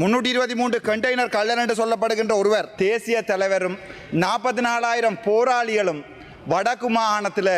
முன்னூற்றி இருபத்தி மூன்று கண்டெய்னர் கள்ளன் என்று சொல்லப்படுகின்ற ஒருவர் தேசிய தலைவரும் நாற்பத்தி நாலாயிரம் போராளிகளும் வடக்கு மாகாணத்தில்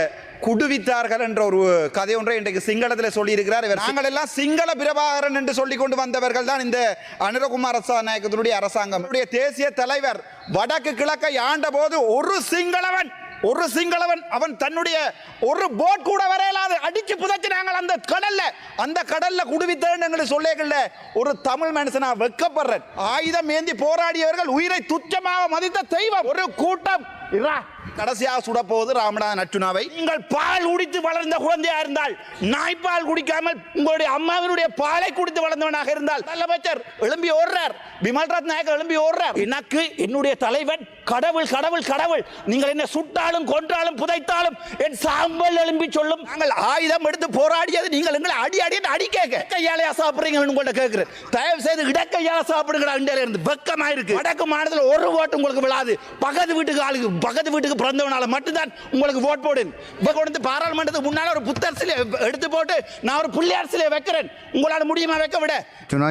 குடுவித்தார்கள் என்ற ஒரு கதை ஒன்றை இன்றைக்கு சிங்களத்தில் சொல்லியிருக்கிறார். இவர் நாங்கள் எல்லாம் சிங்கள பிரபாகரன் என்று சொல்லிக் கொண்டு வந்தவர்கள் தான் இந்த அனுரகுமார் நாயக்கத்தினுடைய அரசாங்கம். தேசிய தலைவர் வடக்கு கிழக்கை ஆண்ட போது ஒரு சிங்களவன். ஒரு சிங்களவன் அவன் தன்னுடைய ஒரு போட் கூட வரையலாது. அடிச்சு புதைச்சினாங்க அந்த கடல்ல. அந்த கடல்ல குடுவித்தேன்னு சொல்லேகள்ல ஒரு தமிழ் மனுஷனா வெக்கப்படுறேன். ஆயுதம் ஏந்தி போராடியவர்கள் உயிரை துச்சமாக மதித்த தெய்வம். ஒரு கூட்டம் இரா கடைசியாக சுடப்போவது ராமநாதன் அர்ச்சுனாவை நீங்கள் பால் குடித்து வளர்ந்த குழந்தையா இருந்தால் நாய்ப்பால் குடிக்காமல் உங்களுடைய அம்மாவினுடைய பாலை குடித்து வளர்ந்தவனாக இருந்தால் முதலமைச்சர் எழும்பி ஓடுறார். விமல்ராஜ் நாயக் எழும்பி ஓடுறார். எனக்கு என்னுடைய தலைவன் கடவுள் கடவுள் கடவுள். நீங்கள் என்ன சுட்டாலும் கொன்றாலும் புதைத்தாலும் என் சாம்பல் எழும்பி சொல்லும். நாங்கள் ஆயுதம் எடுத்து போராடியது நீங்கள் எங்களை அடி அடி அடி கேட்க. கையாலையா சாப்பிடுறீங்கன்னு உங்கள்ட்ட கேட்கிறேன். தயவு செய்து இடக்கையால சாப்பிடுங்கடா இந்தியால இருந்து. வெக்கமா இருக்கு வடக்கு மாநிலத்தில் ஒரு ஓட்டு உங்களுக்கு விழாது. பக்கத்து வீட்டுக்கு ஆளுக்கு பக்கத்து வீட்டுக்கு பிறந்தவனால மட்டும்தான் உங்களுக்கு ஓட் போடு இப்போ கொண்டு பாராளுமன்றத்துக்கு முன்னால ஒரு புத்தர் சிலை எடுத்து போட்டு நான் ஒரு புள்ளியார் சிலையை வைக்கிறேன். உங்களால் முடியுமா வைக்க விட?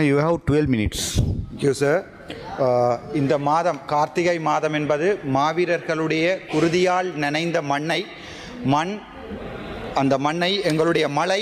You have 12 minutes. You sir இந்த மாதம் கார்த்திகை மாதம் என்பது மாவீரர்களுடைய குருதியால் நனைந்த மண்ணை மண் அந்த மண்ணை எங்களுடைய மழை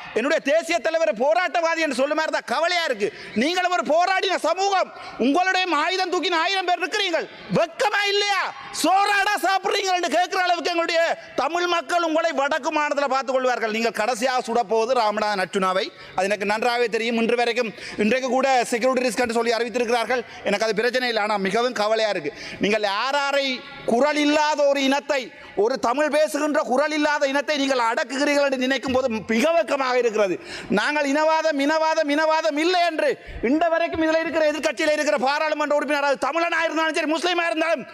என்னுடைய தேசிய தலைவர் போராட்டவாதி என்று சொன்ன மாதிரி தான் கவலையா இருக்கு. நீங்களும் ஒரு போராடின சமூகம். உங்களுடைய ஆயுதம் தூக்கின ஆயிரம் பேர் இருக்கிறீர்கள் வெக்கமா இல்லையா? சோறாடா சாப்பிடுறீங்க என்று கேட்கிற எங்களுடைய தமிழ் மக்கள் உங்களை வடக்கு மாநிலத்தில் பார்த்துக் கொள்வார்கள். நீங்கள் கடைசியாக சுடப்போவது ராமநாதன் அர்ச்சுனாவை அது எனக்கு நன்றாகவே தெரியும். இன்று வரைக்கும் இன்றைக்கு கூட செக்யூரிட்டி ரிஸ்க் என்று சொல்லி அறிவித்திருக்கிறார்கள். எனக்கு அது பிரச்சனை இல்லை. ஆனால் மிகவும் கவலையாக இருக்கு. நீங்கள் யாராரை குரல் இல்லாத ஒரு இனத்தை ஒரு தமிழ் பேசுகின்ற குரல் இல்லாத இனத்தை நீங்கள் அடக்குகிறீர்கள் என்று நினைக்கும் போது மிக வெக்கமாக இருக்கிறது. நாங்கள் இனவாதம் இனவாதம் இனவாதம் இல்லை என்று இந்த வரைக்கும் இதில் இருக்கிற எதிர்க்கட்சியில் இருக்கிற பாராளுமன்ற உறுப்பினர் அது தமிழனாக இருந்தாலும் சரி முஸ்லீமாக இருந்தாலும்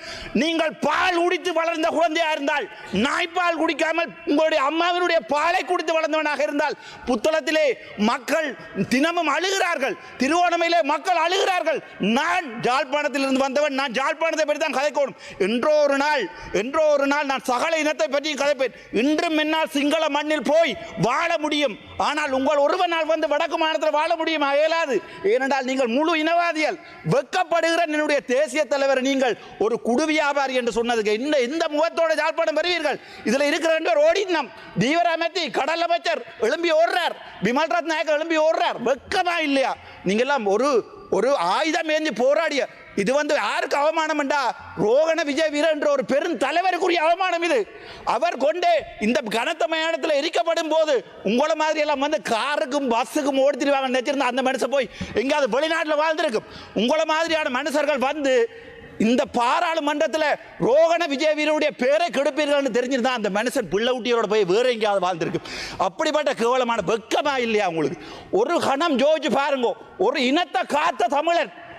நீங்கள் பால் உடித்து வளர்ந்த குழந்தையாக இருந்தால் நாய்ப்பால் குடிக்காமல் உங்களுடைய அம்மாவினுடைய பாலை குடித்து வளர்ந்தவனாக இருந்தால் புத்தளத்திலே மக்கள் தினமும் அழுகிறார்கள். திருவோணமையிலே மக்கள் அழுகிறார்கள். நான் ஜாழ்ப்பாணத்திலிருந்து வந்தவன் நான் ஜாழ்ப்பாணத்தை பற்றி தான் கதைக்கணும். என்றோ ஒரு நாள் என்றோ ஒரு நாள் நான் சகல இனத்தை பற்றி கதைப்பேன். இன்றும் என்னால் சிங்கள மண்ணில் போய் வாழ முடியும். ஆனால் உங்கள் ஒருவனால் வந்து வடக்கு மாநிலத்தில் வாழ முடியுமா இயலாது ஏனென்றால் நீங்கள் முழு இனவாதிகள் வெக்கப்படுகிற என்னுடைய தேசிய தலைவர் நீங்கள் ஒரு குடு வியாபாரி என்று சொன்னதுக்கு இந்த இந்த முகத்தோட ஜாழ்ப்பாணம் வருவீர்கள் இதுல இருக்கிற ரெண்டு பேர் ஓடினம் தீவிர அமைத்தி கடல் அமைச்சர் எழும்பி ஓடுறார். விமல் ரத் நாயக்கர் எழும்பி ஓடுறார். வெக்கமா இல்லையா? நீங்க எல்லாம் ஒரு ஒரு ஆயுதம் ஏந்தி போராடிய இது வந்து யாருக்கு அவமானம் என்றா ரோகண விஜய் வீரர் என்ற ஒரு பெரும் தலைவருக்குரிய அவமானம் இது. அவர் கொண்டே இந்த கனத்த மயானத்தில் எரிக்கப்படும் போது உங்களை மாதிரி எல்லாம் வந்து காருக்கும் பஸ்ஸுக்கும் ஓடித்திருவாங்க நினைச்சிருந்தா அந்த மனுஷன் போய் எங்கேயாவது வெளிநாட்டில் வாழ்ந்திருக்கும். உங்களை மாதிரியான மனுஷர்கள் வந்து இந்த பாராளுமன்றத்தில் ரோகண விஜய வீரருடைய பேரை கெடுப்பீர்கள்னு தெரிஞ்சிருந்தா அந்த மனுஷன் பிள்ளை ஊட்டியோட போய் வேற எங்கேயாவது வாழ்ந்திருக்கு. அப்படிப்பட்ட கேவலமான வெக்கமா இல்லையா உங்களுக்கு? ஒரு கணம் ஜோதிச்சு பாருங்க. ஒரு இனத்தை காத்த தமிழன்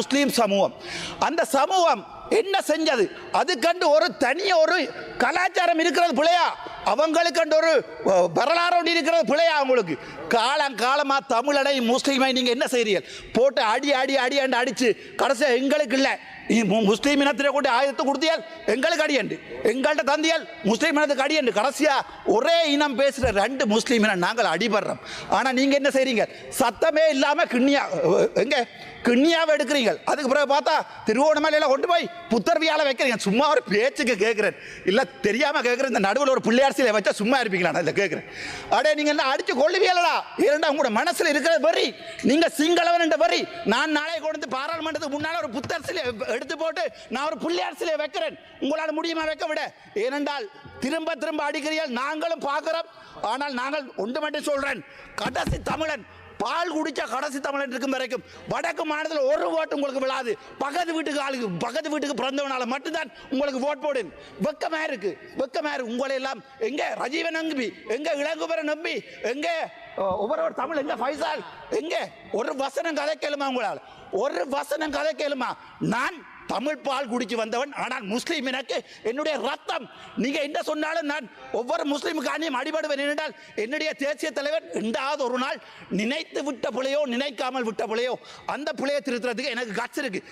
முஸ்லீம் சமூகம். அந்த சமூகம் என்ன செஞ்சது? அது கண்டு ஒரு தனிய ஒரு கலாச்சாரம் இருக்கிறது பிள்ளையா? அவங்களுக்கு கண்டு ஒரு வரலாறு ஒன்று இருக்கிறது பிள்ளையா அவங்களுக்கு? காலம் காலமாக தமிழனை முஸ்லீமை நீங்கள் என்ன செய்கிறீர்கள் போட்டு அடி அடி அடி அண்டு அடித்து கடைசியாக எங்களுக்கு இல்லை. முஸ்லீம் இனத்திலே கொண்டு ஆயுதத்தை கொடுத்தியால் எங்களுக்கு அடியண்டு எங்கள்கிட்ட தந்தியால் முஸ்லீம் இனத்துக்கு அடியண்டு கடைசியா ஒரே இனம் பேசுகிற ரெண்டு முஸ்லீம் இனம் நாங்கள் அடிபடுறோம் ஆனால் நீங்கள் என்ன செய்கிறீங்க சத்தமே இல்லாமல் கிண்ணியா எங்கே கிண்ணியாவை எடுக்கிறீங்க அதுக்கு பிறகு பார்த்தா திருவோணமலையில் கொண்டு போய் புத்தர்வியால் வைக்கிறீங்க சும்மா ஒரு பேச்சுக்கு கேட்குறேன் இல்லை தெரியாமல் கேட்குறேன் இந்த நடுவில் ஒரு பிள்ளையாரசியில் வச்சா சும்மா இருப்பீங்களா நான் இதை கேட்குறேன் அடே நீங்கள் என்ன அடித்து கொள்ளுவீங்களா இரண்டா உங்களோட மனசில் இருக்கிற வரி நீங்கள் சிங்களவன் என்ற வரி நான் நாளை கொண்டு வந்து பாராளுமன்றத்துக்கு முன்னால் ஒரு புத்தரசியில் எடுத்து போட்டு நான் ஒரு பிள்ளையார் சிலையை வைக்கிறேன். உங்களால் முடியுமா வைக்க விட? ஏனென்றால் திரும்ப திரும்ப அடிக்கிறீர்கள். நாங்களும் பார்க்கிறோம். ஆனால் நாங்கள் ஒன்று மட்டும் சொல்கிறேன் கடைசி தமிழன் பால் குடிச்ச கடைசி தமிழன் இருக்கும் வரைக்கும் வடக்கு மாநிலத்தில் ஒரு ஓட்டு உங்களுக்கு விழாது. பக்கத்து வீட்டுக்கு ஆளுக்கு பக்கத்து வீட்டுக்கு பிறந்தவனால மட்டும்தான் உங்களுக்கு ஓட் போடு வெக்கமாக இருக்கு. வெக்கமாக இருக்கு உங்களை எல்லாம் எங்கே ரஜீவன் நம்பி எங்கே இளங்குபரன் நம்பி எங்கே ஒவ்வொரு தமிழ் எங்கே ஃபைசால் எங்கே ஒரு வசனம் கதை கேளுமா உங்களால்? ஒரு வசனம் கதை கேளுமா? நான் தமிழ் பால் குடிச்சு வந்தவன் ஆனால் முஸ்லீம் எனக்கு என்னுடைய ரத்தம். நீங்க என்ன சொன்னாலும் நான் ஒவ்வொரு முஸ்லீமுக்கானியும் அடிபடுவேன் என்றால் என்னுடைய தேசிய தலைவர் ரெண்டாவது ஒரு நாள் நினைத்து விட்ட பிள்ளையோ நினைக்காமல் விட்ட பிள்ளையோ அந்த பிள்ளையை திருத்துறதுக்கு எனக்கு கட்ஸ் இருக்கு.